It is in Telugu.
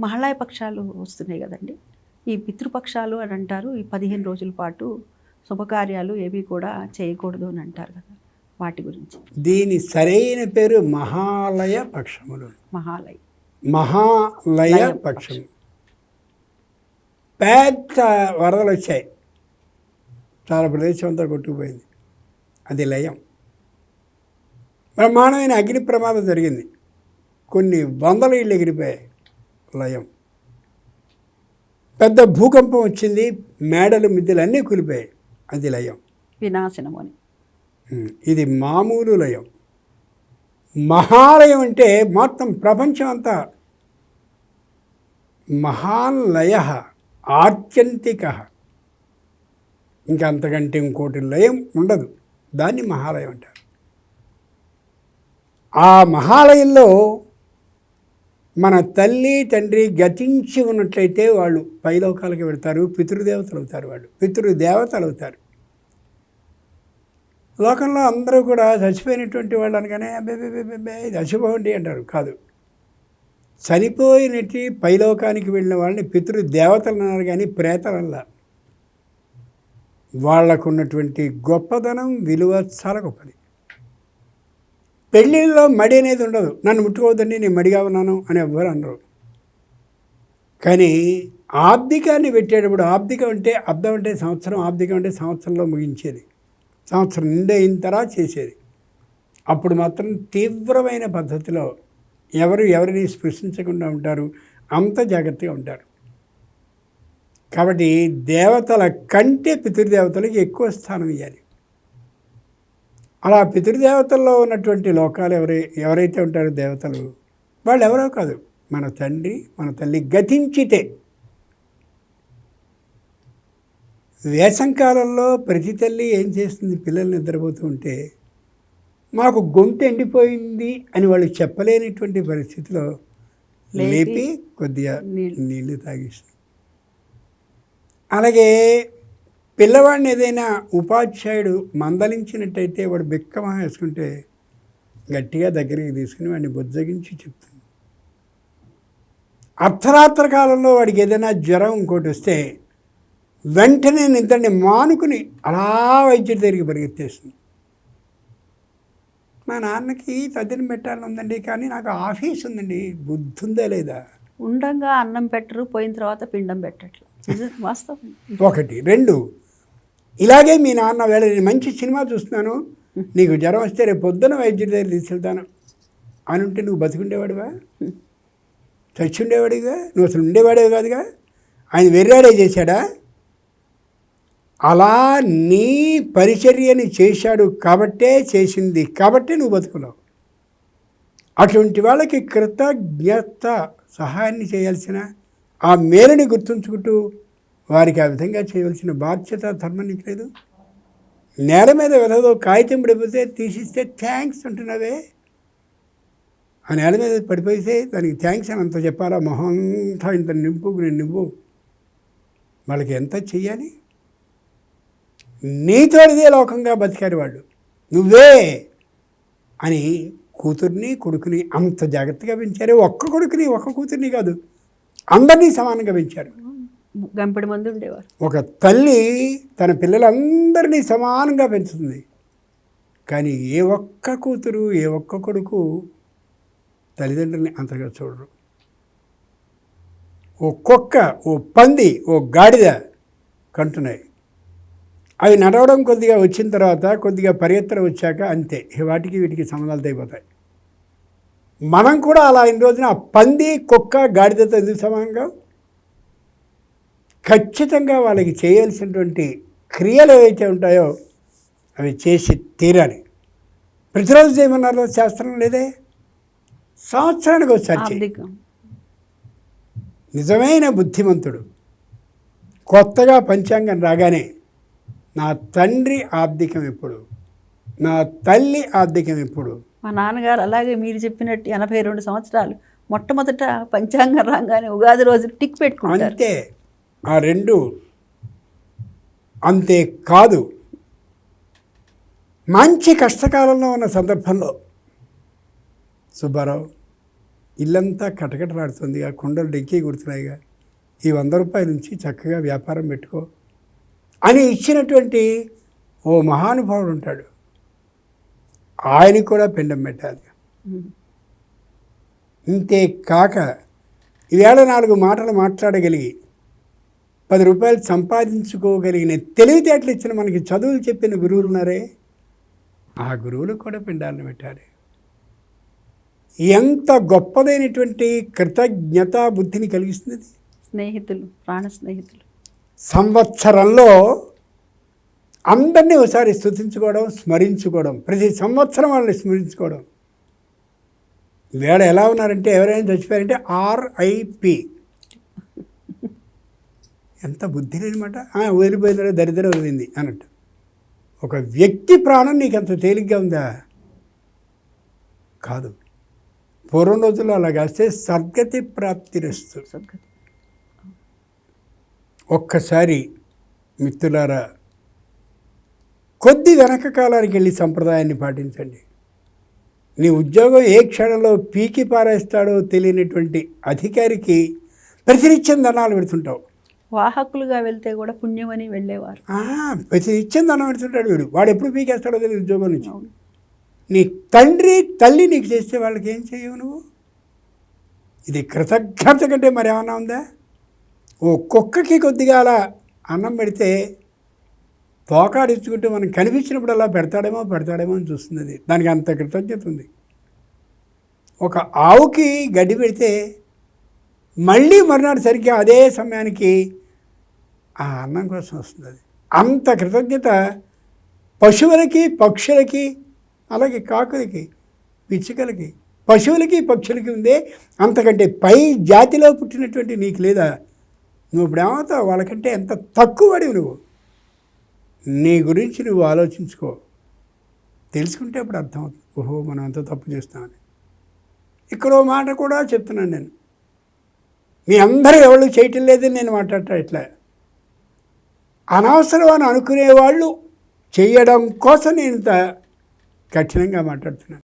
మహాళయ పక్షాలు వస్తున్నాయి కదండి. ఈ పితృపక్షాలు అని అంటారు. ఈ పదిహేను రోజుల పాటు శుభకార్యాలు ఏవి కూడా చేయకూడదు అని అంటారు కదా వాటి గురించి. దీని సరైన పేరు మహాలయ పక్షములు. మహాలయ. మహాలయ లయ పక్షం. పెద్ద వరదలు వచ్చాయి. చాలా ప్రదేశం అంతా కొట్టుకుపోయింది. అది లయం. బ్రహ్మాండమైన అగ్ని ప్రమాదం జరిగింది. కొన్ని వందల ఇళ్ళు ఎగిరిపోయాయి. లయం. పెద్ద భూకంపం వచ్చింది మేడలు మిద్దెలు అన్నీ కూలిపోయాయి. అది లయం. వినాశనము అని ఇది మామూలు లయం. మహాలయం అంటే మొత్తం ప్రపంచం అంతా. మహాన్ లయ ఆత్యంతిక ఇంకా అంతకంటే ఇంకోటి లయం ఉండదు. దాన్ని మహాలయం అంటారు. ఆ మహాలయంలో మన తల్లి తండ్రి గతించి ఉన్నట్లయితే వాళ్ళు పైలోకాలకు వెళ్తారు పితృదేవతలు అవుతారు వాళ్ళు పితృదేవతలు అవుతారు. లోకంలో అందరూ కూడా చచ్చిపోయినటువంటి వాళ్ళు అనగానే అబ్బే అబ్బే, ఇది అంటారు. కాదు. చనిపోయినట్టు పైలోకానికి వెళ్ళిన వాళ్ళని పితృదేవతలు అన్నారు కానీ ప్రేతలల్లా. వాళ్ళకున్నటువంటి గొప్పదనం విలువ చాలా గొప్పది. పెళ్ళిళ్ళలో మడి అనేది ఉండదు. నన్ను ముట్టుకోవద్దండి నేను మడిగా ఉన్నాను అని ఎవ్వరు అనరు. కానీ ఆబ్దికాన్ని పెట్టేటప్పుడు ఆబ్దికం అంటే అబ్దం అంటే సంవత్సరం ఆబ్దికం అంటే సంవత్సరంలో ముగించేది. సంవత్సరం నిండైన తర్వాత చేసేది. అప్పుడు మాత్రం తీవ్రమైన పద్ధతిలో ఎవరు ఎవరిని స్పృశించకుండా ఉంటారు. అంత జాగ్రత్తగా ఉంటారు. కాబట్టి దేవతల కంటే పితృదేవతలకు ఎక్కువ స్థానం ఇవ్వాలి అలా పితృదేవతల్లో ఉన్నటువంటి లోకాలు ఎవరై ఎవరైతే ఉంటారో దేవతలు వాళ్ళు ఎవరో కాదు. మన తండ్రి మన తల్లి గతించితే. వేసంకాలంలో ప్రతి తల్లి ఏం చేస్తుంది? పిల్లలు నిద్రపోతూ ఉంటే మాకు గొంతు ఎండిపోయింది అని వాళ్ళు చెప్పలేనటువంటి పరిస్థితిలో లేపి కొద్దిగా. నీళ్ళు తాగిస్తుంది అలాగే పిల్లవాడిని ఏదైనా ఉపాధ్యాయుడు మందలించినట్టయితే వాడు బిక్కమ వేసుకుంటే గట్టిగా దగ్గరికి తీసుకుని వాడిని బుజ్జగించి చెప్తుంది. అర్ధరాత్ర కాలంలో వాడికి ఏదైనా జ్వరం ఇంకోటి వస్తే వెంటనే నిద్రని మానుకుని అలా వైద్యుడి దగ్గరికి పరిగెత్తేస్తుంది. మా నాన్నకి తద్దిన పెట్టాలని ఉందండి కానీ నాకు ఆఫీస్ ఉందండి బుద్ధి ఉందా లేదా? ఉండంగా అన్నం పెట్టరు పోయిన తర్వాత పిండం పెట్టట్లు. వాస్తవం. ఒకటి. రెండు. ఇలాగే మీ నాన్న వేళ నేను మంచి సినిమా చూస్తున్నాను. నీకు జ్వరం వస్తే రేపు పొద్దున వైద్యుడి దగ్గర తీసుకెళ్తాను. అని ఉంటే నువ్వు బతికుండేవాడివా? చచ్చి ఉండేవాడిగా నువ్వు అసలు ఉండేవాడే కాదుగా? ఆయన వెర్రాడే చేశాడా? అలా నీ పరిచర్యని చేశాడు కాబట్టే చేసింది కాబట్టే నువ్వు బతుకున్నావు. అటువంటి వాళ్ళకి కృతజ్ఞత సహాయాన్ని చేయాల్సిన ఆ మేలుని గుర్తుంచుకుంటూ వారికి ఆ విధంగా చేయవలసిన బాధ్యత ధర్మం నీకు లేదు. నేల మీద వెళ్ళదో కాగితం పడిపోతే తీసిస్తే థ్యాంక్స్ అంటున్నావే. ఆ నేల మీద పడిపోతే దానికి థ్యాంక్స్ అని అంత చెప్పాలా? మొహం అంతా ఇంత నింపు నేను నింపు. వాళ్ళకి ఎంత చెయ్యాలి? నీతోడిదే లోకంగా బతికారు వాళ్ళు. నువ్వే అని కూతుర్ని కొడుకుని అంత జాగ్రత్తగా పెంచారు. ఒక్క కొడుకుని ఒక్క కూతుర్ని కాదు అందరినీ సమానంగా పెంచారు. గంపడి మంది ఉండేవారు. ఒక తల్లి తన పిల్లలందరినీ సమానంగా పెంచుతుంది. కానీ ఏ ఒక్క కూతురు ఏ ఒక్క కొడుకు తల్లిదండ్రుల్ని అంతగా చూడరు. ఓ కుక్క ఓ పంది ఓ గాడిద కంటున్నాయి. అవి నడవడం కొద్దిగా వచ్చిన తర్వాత కొద్దిగా పరిగెత్తడం వచ్చాక అంతే వాటికి వీటికి సంబంధాలు తగ్గిపోతాయి మనం కూడా అలా ఇన్ని రోజున ఆ పంది కుక్క గాడిదతో ఎందుకు సమానంగా? ఖచ్చితంగా వాళ్ళకి చేయాల్సినటువంటి క్రియలు ఏవైతే ఉంటాయో అవి చేసి తీరాలి. ప్రతిరోజు చేయమన్నారు శాస్త్రం లేదే? సంవత్సరానికి ఒకసారి నిజమైన బుద్ధిమంతుడు కొత్తగా పంచాంగం రాగానే నా తండ్రి ఆర్థికం ఎప్పుడు? నా తల్లి ఆర్థికం ఎప్పుడు? మా నాన్నగారు అలాగే మీరు చెప్పినట్టు ఎనభై రెండు సంవత్సరాలు మొట్టమొదట పంచాంగం రాగానే ఉగాది రోజు టిక్ పెట్టుకుంటారు. అంతే. ఆ రెండు అంతే కాదు. మంచి కష్టకాలంలో ఉన్న సందర్భంలో సుబ్బారావు ఇల్లంతా కటకటలాడుతుందిగా ఆ డెక్కి కుడుతున్నాయిగా ఈ వంద రూపాయల నుంచి చక్కగా వ్యాపారం పెట్టుకో అని ఇచ్చినటువంటి ఓ మహానుభావుడు ఉంటాడు. ఆయనకి కూడా పిండం పెట్టాలి. ఇంతే కాక ఈవేళ నాలుగు మాటలు మాట్లాడగలిగి పది రూపాయలు సంపాదించుకోగలిగిన తెలివితేటలు ఇచ్చిన మనకి చదువులు చెప్పిన గురువులు ఉన్నారే? ఆ గురువులకు కూడా పిండాలను పెట్టాలి. ఎంత గొప్పదైనటువంటి కృతజ్ఞతా బుద్ధిని కలిగిస్తుంది. స్నేహితులు ప్రాణ స్నేహితులు. సంవత్సరంలో అందరినీ ఒకసారి స్థుతించుకోవడం స్మరించుకోవడం ప్రతి సంవత్సరం వాళ్ళని స్మరించుకోవడం. వేడ ఎలా ఉన్నారంటే ఎవరైనా చచ్చిపోయారంటే ఆర్ఐపి. ఎంత బుద్ధి లేనమాట వదిలిపోయిందో దరిద్రం వదిలింది అన్నట్టు. ఒక వ్యక్తి ప్రాణం నీకు అంత తేలిగ్గా ఉందా? కాదు. పూర్వం రోజుల్లో అలా కాస్తే సద్గతి ప్రాప్తిరస్తు ఒక్కసారి మిత్రులారా కొద్ది వెనక కాలానికి వెళ్ళి సంప్రదాయాన్ని పాటించండి. నీ ఉద్యోగం ఏ క్షణంలో పీకి పారేస్తాడో తెలియనటువంటి అధికారికి ప్రతినిత్యం దండాలు పెడుతుంటావు. వాహకులుగా వెళ్తే కూడా పుణ్యమని వెళ్ళేవారు. ప్రతినిత్యం దండం పెడుతుంటాడు వీడు? వాడు ఎప్పుడు పీకేస్తాడో తెలియదు ఉద్యోగం నుంచి. నీ తండ్రి తల్లి నీకు చేస్తే వాళ్ళకి ఏం చేయవు నువ్వు? ఇది కృతజ్ఞత కంటే మరేమన్నా ఉందా? ఓ కుక్కకి కొద్దిగా అలా అన్నం పెడితే తోకాడించుకుంటే మనం కనిపించినప్పుడు అలా పెడతాడేమో పెడతాడేమో అని చూస్తుంది దానికి అంత కృతజ్ఞత ఉంది. ఒక ఆవుకి గడ్డి పెడితే మళ్ళీ మరునాడు సరిగ్గా అదే సమయానికి ఆ అన్నం కోసం వస్తుంది అది అంత కృతజ్ఞత పశువులకి పక్షులకి అలాగే కాకులకి పిచ్చుకలకి పశువులకి పక్షులకి ఉందే అంతకంటే పై జాతిలో పుట్టినటువంటి నీకు లేదా? నువ్వు ఇప్పుడు ఏమవుతావు వాళ్ళకంటే ఎంత తక్కువడివి నువ్వు? నీ గురించి నువ్వు ఆలోచించుకో. తెలుసుకుంటే అప్పుడు అర్థమవుతుంది. ఓహో మనం ఎంత తప్పు చేస్తామని. ఇక్కడో మాట కూడా చెప్తున్నాను నేను. మీ అందరూ ఎవరు చేయటం లేదని నేను మాట్లాడటం ఇట్లా. అనవసరం అని అనుకునేవాళ్ళు చేయడం కోసం నేను ఇంత కఠినంగా మాట్లాడుతున్నాను.